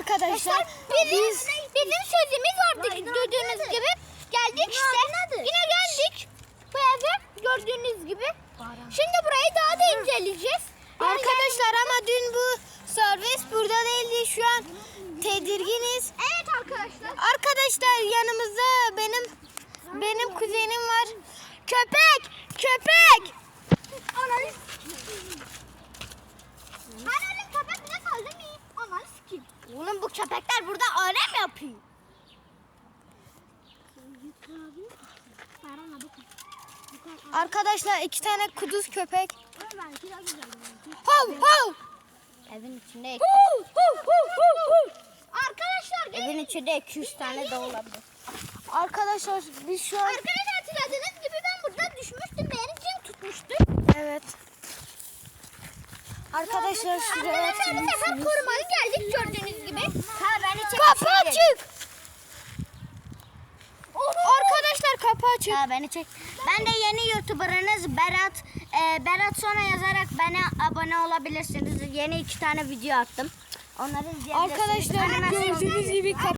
arkadaşlar. Bizim, bizim sözümüz vardı gördüğünüz gibi. Geldik işte. Yine geldik bu eve gördüğünüz gibi. Şimdi burayı daha da inceleyeceğiz. Arkadaşlar ama dün bu servis burada değildi. Şu an tedirginiz. Evet arkadaşlar. Arkadaşlar yanımızda benim benim kuzenim var. Köpek! Köpek! Köpekler burada alem yapıyor. Arkadaşlar iki tane kuduz köpek. Hav hav! Evin içinde Hu, hu, hu, hu, hu. Arkadaşlar evin içinde 200 tane de olabilir. Arkadaşlar biz şu an Arkadaşlar hatırladığınız gibi ben burada düşmüştüm. Beni cin tutmuştu. evet. Arkadaşlar şuraya Arkadaşlar bu sefer korumalı geldik gördüğünüz gibi. Ha beni çek. Kapı açık. Arkadaşlar kapı açık. Ha beni çek. Ben de yeni YouTuber'ınız Berat. Ee, Berat sonra yazarak bana abone olabilirsiniz. Yeni iki tane video attım. Onları izleyebilirsiniz. Arkadaşlar gördüğünüz gibi kapı